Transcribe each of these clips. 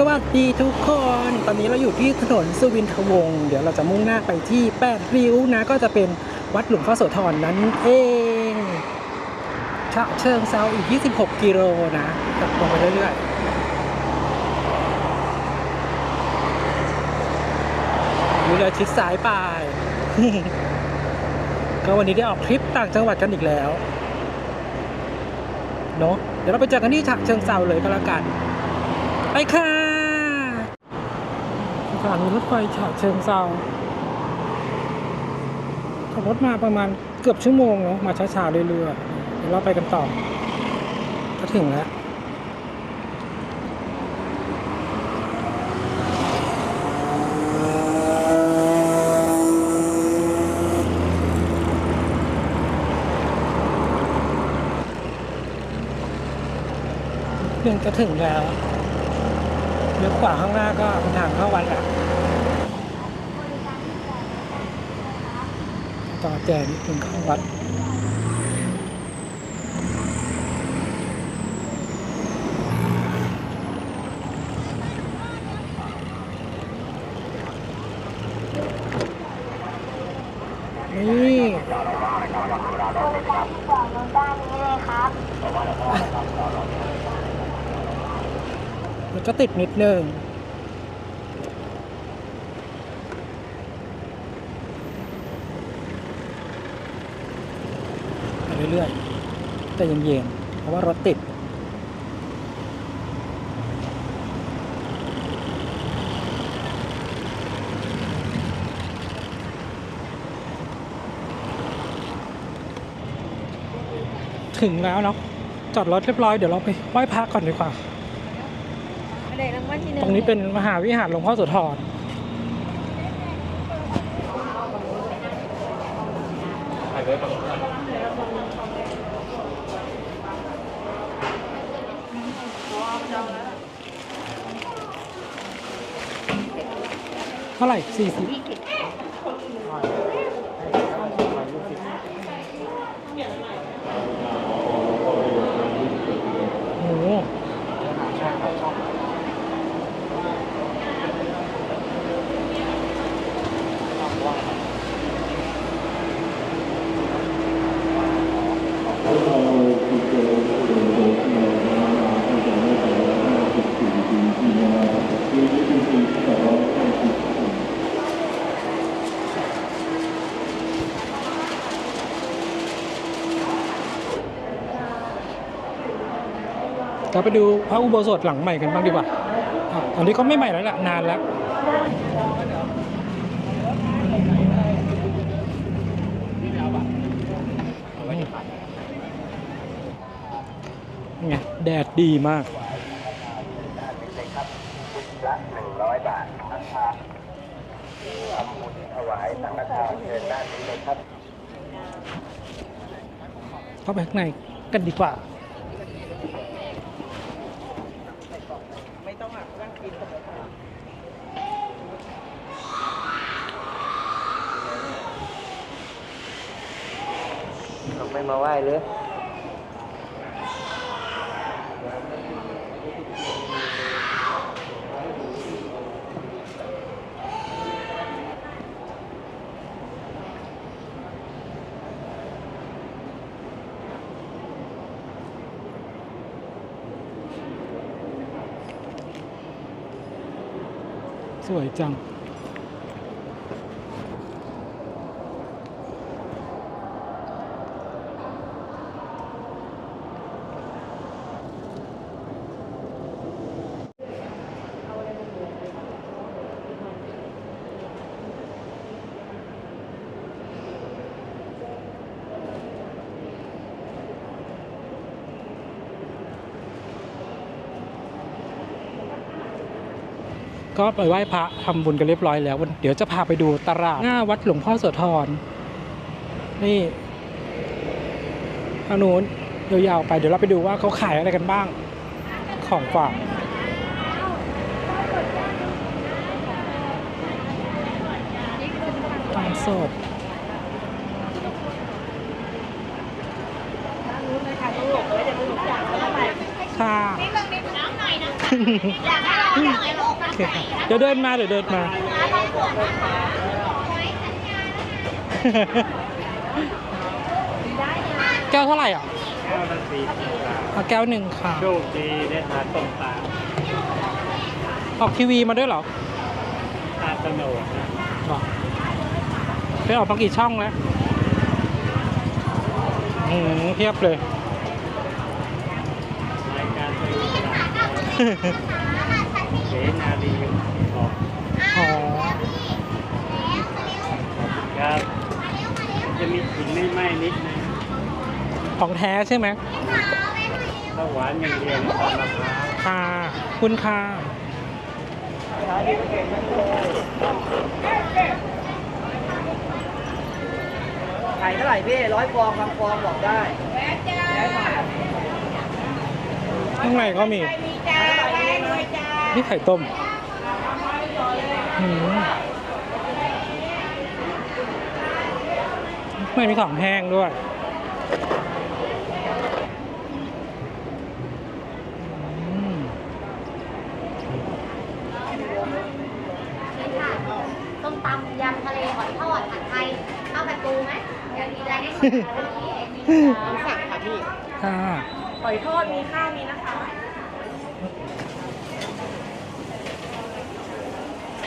สวัสดีทุกคน ตอนนี้เราอยู่ที่ถนนสุวินทวงศ์เดี๋ยวเราจะมุ่งหน้าไปที่แปดริ้วนะ ก็จะเป็นวัดหลวงพ่อโสธรนั่นเองฉะเชิงเซาอีก 26 กิโลนะขับตรงไปเรื่อยๆนี่เลยชิดซ้ายไป ก็วันนี้ได้ออกทริปต่างจังหวัดกันอีกแล้ว เนอะเดี๋ยวเราไปเจอกันที่ฉะเชิงเซาเลยก็แล้วกัน ไปค่ะ ถานีรถไฟฉะเชิงเซาขับรถมาประมาณเกือบชั่วโมงเนาะมาช้าๆเรื่อยๆเดี๋ยวเราไปกันต่อก็ถึงแล้วเพียงจะถึงแล้วเลี้ยวขวาข้างหน้าก็เป็นทางเข้าวัดแล้ว ต่อแจนิดนึงเข้าวัดนี่จอดรถด้านนี้เลยครับมันก็ติดนิดนึง ไปเรื่อย ๆแต่เย็นๆเพราะว่ารถติดถึงแล้วเนาะจอดรถเรียบร้อยเดี๋ยวเราไปไหว้พระก่อนดีกว่าเด็กรางวัลที่หนึ่งตรงนี้เป็นมหาวิหารหลวงพ่อโสธร เท่าไหร่ 40 เราไปดูพระอุโบสถหลังใหม่กันบ้างดีกว่าอะตอนนี้ก็ไม่ใหม่แล้วล่ะนานแล้วไงแดดดีมากละหนึ่งร้อยบาทนะครับทำบุญถวายสังฆทานเชิญด้านนี้เลยครับ เข้าไปข้างในกันดีกว่า ไม่มาไหว้เลยสวยจัง ก็ไปไหว้พระทำบุญกันเรียบร้อยแล้ว เดี๋ยวจะพาไปดูตลาดหน้าวัดหลวงพ่อโสธรนี่ทางนู้นยาวๆไปเดี๋ยวเราไปดูว่าเขาขายอะไรกันบ้างของฝากตางสดค่ะ น้ำหน่อยนะอยากให้เราโอเคค่ะเดี๋ยวเดินมาเดี๋ยวเดินมาแก้วเท่าไหร่อะแก้วละสี่สิบบาทเอาแก้วหนึ่งค่ะ โชคดีได้ทานต้มปลาออกทีวีมาด้วยเหรอตาสโนดนะหรอไปออกมากี่ช่องแล้วอืมเพียบเลย รายการสนุกสนานเสนาลีออก อ๋อ ครับ จะมีกลิ่นไม่ไหม้นิดนึงของแท้ใช่ไหมถ้าหวานอย่างเดียวนี่ตอนมะพร้าวค่ะคุณค่ะขายเท่าไหร่พี่ร้อยฟองบางฟองบอกได้ข้างในก็มีนี่ไข่ต้มอืม ไม่มีของแห้งด้วยอืมต้มตำยำทะเลหอยทอดผัดไทยข้าวผัดปูไหมอยากกินอะไรได้สั่งค่ะพี่ ค่ะหอยทอดมีข้าวมีนะคะ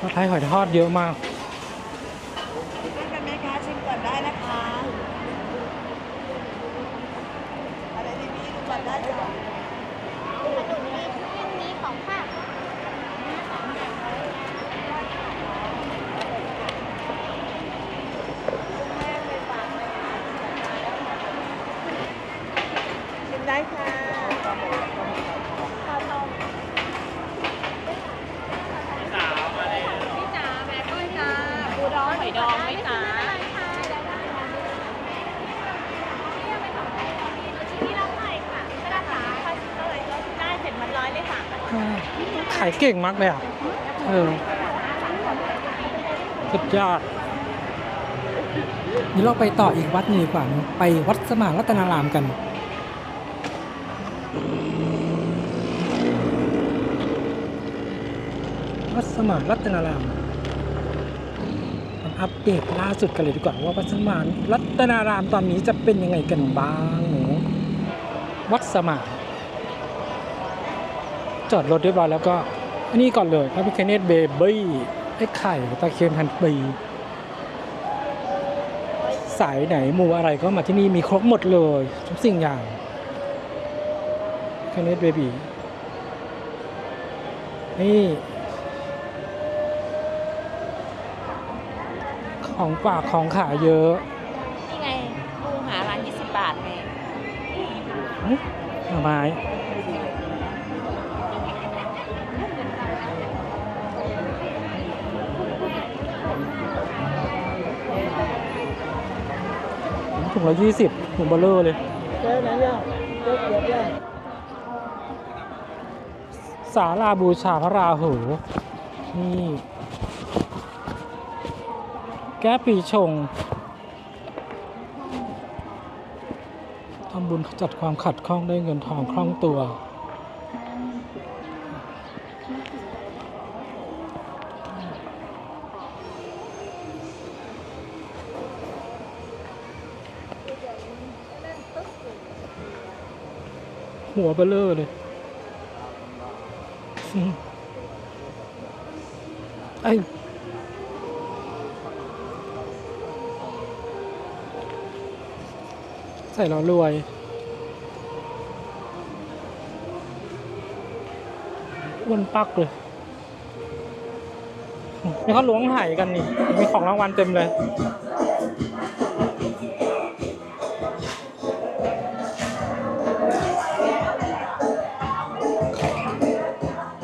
ผัดไทยหอยทอดเยอะมาก กันไหมคะชิมก่อนได้นะคะอะไรที่พี่ดูก่อนได้จ้ะ ขนมนี้มีของค่ะ ชิมได้ค่ะ พี่จ๋าแม่ก้อยจ้าปูดองหอยดองไหมจ๋าที่เราใส่ค่ะกระดาษขาค่ะเท่าไหร่ก็ได้เจ็ดพันร้อยเลยค่ะ ขายเก่งมากเลยอะ เออ สุดยอดเดี๋ยวเราไปต่ออีกวัดหนึงดีกว่าไปวัดสมานรัตนารามกันวัดสมานรัตนารามอัปเดตล่าสุดกันเลยดีกว่าว่าวัดสมานรัตนารามตอนนี้จะเป็นยังไงกันบ้างหนูวัดสมาน จอดรถเรียบร้อยแล้วก็อันนี้ก่อนเลยพระพิคเนตเบบี้ไอ้ไข่ตะเคียนพันปีสายไหนหมู่อะไรก็มาที่นี่มีครบหมดเลย ทุกสิ่งอย่างพิคเนตเบบี้นี่ของฝากของขายเยอะ นี่ไงปูหาร้าน 20 บาทไงหึหน่อไม้ ถุงละยี่สิบถุงเบลเลอร์เลยเจอไหนเนี่ยเจอเกียบเนี่ยสาราบูชาพระราหู นี่ แก้ปีชงทำบุญขจัดความขัดข้องได้เงินทองคล่องตัว หัวเบลเลอร์เลย ไอ้ใส่แล้วรวย อ้วนปักเลยนี่เขาล้วงหายกันนี่ มีของรางวัลเต็มเลย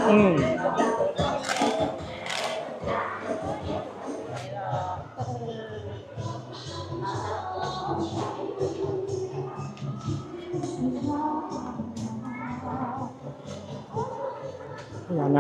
อืมพญาน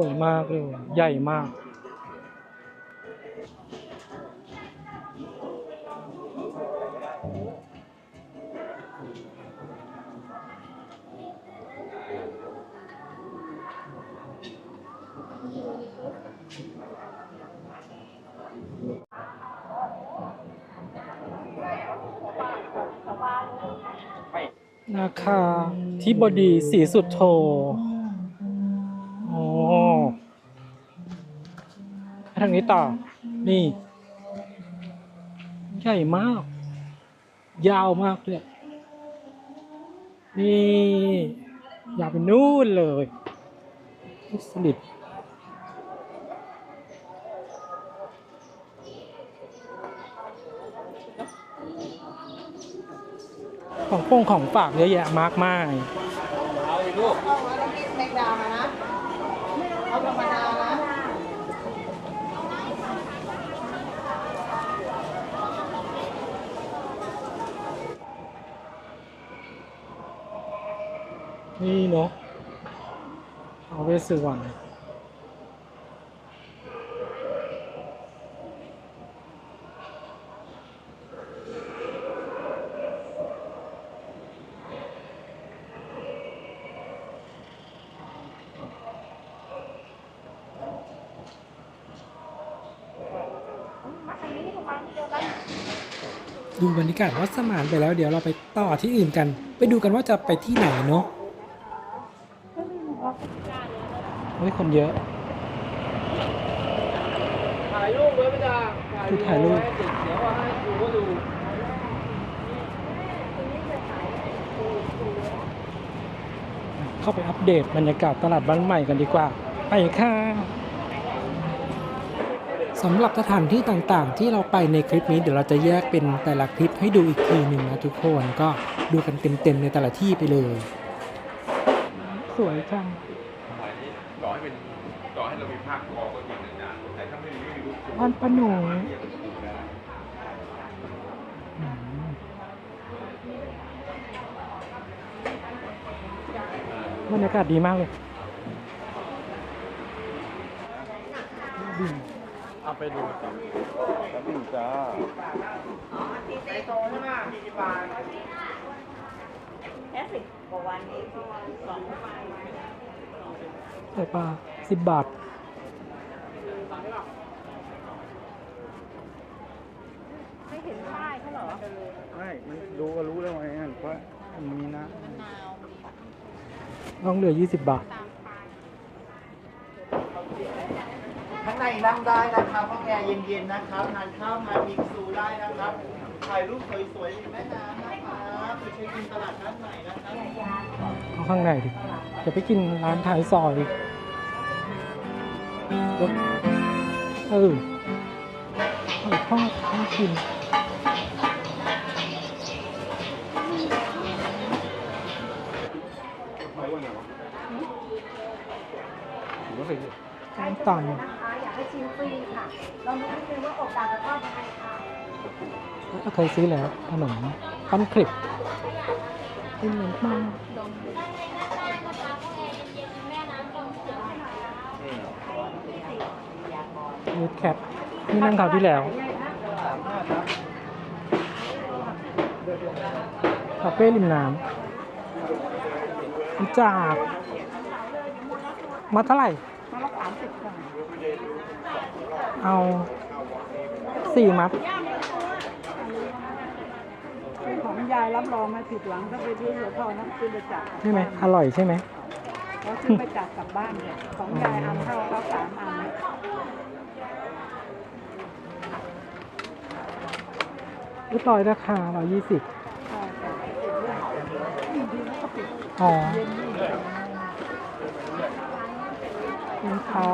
วยมากเลย ใหญ่มากนาคาที่บดีสีสุดโทางนี้ต่อ นี่ ใหญ่มาก ยาวมากเลยนี่ยาวไปนู่นเลยสลิดของพงของฝากเยอะแยะมากมาย เอาแล้วกินแมงดามานะ เอาธรรมดานะ นี่เนาะเอาเวสสุวรรณดูบรรยากาศวัดสมานไปแล้วเดี๋ยวเราไปต่อที่อื่นกัน ไปดูกันว่าจะไปที่ไหนเนาะ ฮ้ยคนเยอะถ่ายรูปไว้ไม่ได้คือถ่ายรูปเดี๋ยวว่าให้ดูก็ดูเข้าไปอัปเดตบรรยากาศตลาดบ้านใหม่กันดีกว่า ไปค่ะสำหรับสถานที่ต่างๆ ที่เราไปในคลิปนี้เดี๋ยวเราจะแยกเป็นแต่ละคลิปให้ดูอีกทีหนึ่งนะทุกคนก็ดูกันเต็มๆในแต่ละที่ไปเลย สวยจัง ต่อให้เรามีภาคคอก็จริงนะจ๊ะแต่ถ้าไม่มีไม่มีรูปบ้านป้าหนูเรียกเป็นรูปได้อืมบรรยากาศดีมากเลยดีเอาไปดูสิแล้วดูจ้าแค่สิบกว่าวันนี้ก็สองวันใส่ปลาสิบบาท ไม่ เห็นป้ายเขาเหรอไม่มันดูก็รู้แล้วไงว่ามันมีนะต้องเหลือยี่สิบบาทข้างในนั่งได้นะครับห้องแอร์เย็นๆนะครับทานข้าวทานมิกซูได้นะครับถ่ายรูปสวยๆริมแม่น้ำนะครับไปเช็คอินตลาดนัดใหม่นะครับเอาข้างในดิจะไปกินร้านท้ายซอยเออเออข้าวข้าวกิน ส้มตำนะคะอยากให้ชิมฟรีค่ะลองดูนิดนึงว่าอกต่างกับทอดยังไงค่ะเคยซื้อแล้วขนมปั้นคลิปกินเหมือนมากยูทแคทนี่นั่งคราวที่แล้วคาเฟ่ริมน้ำรู้จากมาเท่าไหร่ มาละสามสิบค่ะเอาสี่มัด ของยายรับรองไม่ผิดหวังถ้าไปซื้อหัวทองนะซื้อไปจับใช่ไหมอร่อยใช่ไหมเขาซื้อไปจับกลับบ้านเนี่ยของยายอันเท่าเขาสามอันเรียบร้อยราคาร้อยยี่สิบใช่ค่ะ อ๋อ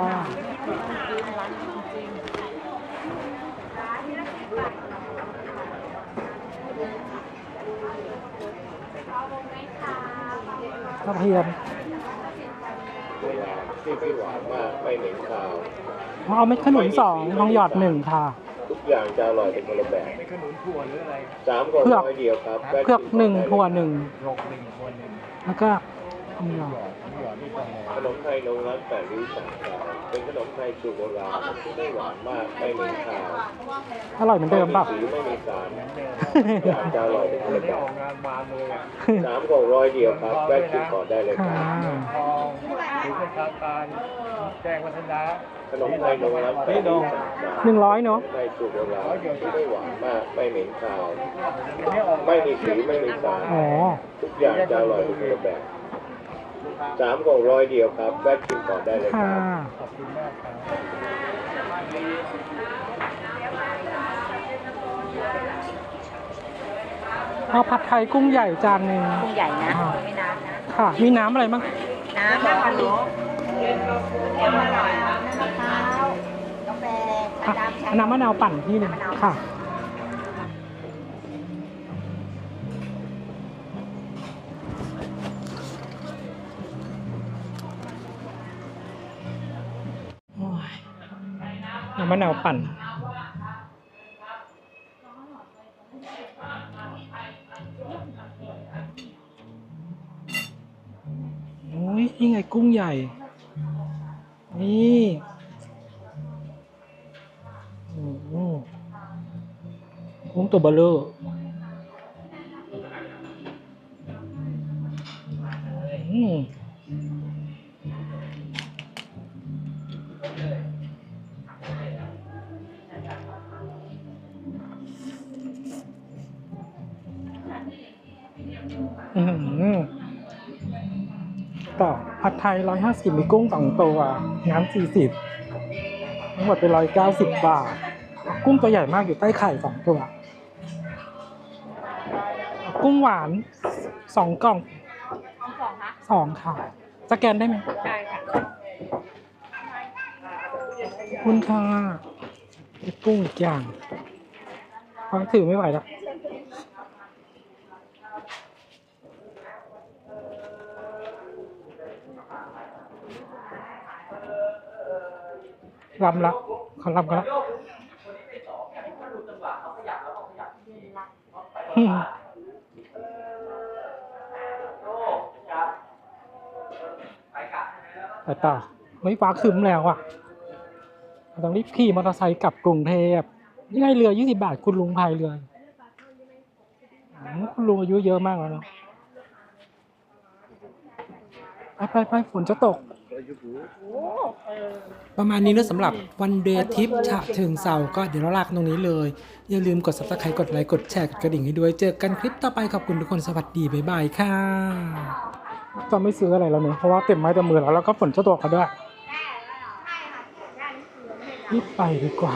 คุณค่ะกระเทียมที่ไม่หวานมากไม่เหม็นคาวเอาเม็ดขนุนสองทองหยอดหนึ่งค่ะ ทุกอย่างจะอร่อยเป็นคนละแบบขนุนถั่วหรืออะไรสามกล่องเผือกร้อยเดียวครับแวะเผือกหนึ่งถั่วหนึ่งหลกหนึ่งคนหนึ่งแล้วก็ ทองหยอดหยอดนี่ต้องขนมไทยนงรักแต่ริ้วสามดาวเป็นขนมไทยสูตรโบราณที่ไม่หวานมากไม่เหม็นคาวอร่อยเหมือนเดิมป่ะไม่มีสีไม่มีสารเดิมทุกอย่างจะอร่อยเป็นคนละไม่ได้แบอบอกงานบานเลยอะสามกล่องร้อยเดียวครับแวะชิมก่อนได้เลยคค่ะรับทองถือเป็นทางการแจ้งวัฒนะขนมไทยนงรักแต่ริ้วสามดาวหนึ่งร้อยเนาะขมไทยสูตรโบราณที่ไม่หวานมากไม่เหม็นคาวไม่ออกไม่มีสีไม่มีสารอ๋อทุกอย่างจะอร่อยเป็นคนละแบบ สามกล่องร้อยเดียวครับแวะชิมก่อนได้เลยคค่ะ รับ ขอบคุณมากครับเอาผัดไทยกุ้งใหญ่จานหนึ่ง กุ้งใหญ่นะอ่า ไม่น้ำนะ ค่ะ มีน้ำอะไรบ้างน้ำมะพร้าวแก้วอร่อยน้ำมะพร้าวกาแฟอะน้ำชาน้ำมะนาวปั่นที่หนึ่งค่ะ น้ำมะนาวปั่น โอ้ยนี่ไงกุ้งใหญ่ นี่กุ้งตัวเบลออืม ต่อผัดไทยร้อยห้าสิบมีกุ้งสองตัวน้ำสี่สิบทั้งหมดเป็นร้อยเก้าสิบบาท กุ้งตัวใหญ่มากอยู่ใต้ไข่สองตัว กุ้งหวานสองกล่องสองคะสองค่ะ สแกนได้ไหมใช่ค่ะขอบคุณค่ะมีกุ้งอีกอย่างพอถือไม่ไหวแล้ว ลำละเขาลำกันละอืมไปต่อเฮ้ยฟ้าคึมแล้วอะต้องรีบขี่มอเตอร์ไซค์กลับกรุงเทพนี่ไงเรือ20บาท คุณลุงพายเรือคุณลุงอายุเยอะมากแล้วเนาะไปไปไปฝนจะตก ประมาณนี้เนอะสำหรับวันเดย์ทิปฉะเชิงเซาก็เดี๋ยวเราลากตรงนี้เลย อย่าลืมกด subscribe กดไลค์กดแชร์กดกระดิ่งให้ด้วย เจอกันคลิปต่อไปขอบคุณทุกคนสวัสดีบ๊ายบายค่ะจะไม่ซื้ออะไรแล้วเนอะเพราะว่าเต็มไม้เต็มมือแล้วแล้วก็ฝนจะตกเขาด้วยรีบไปดีกว่า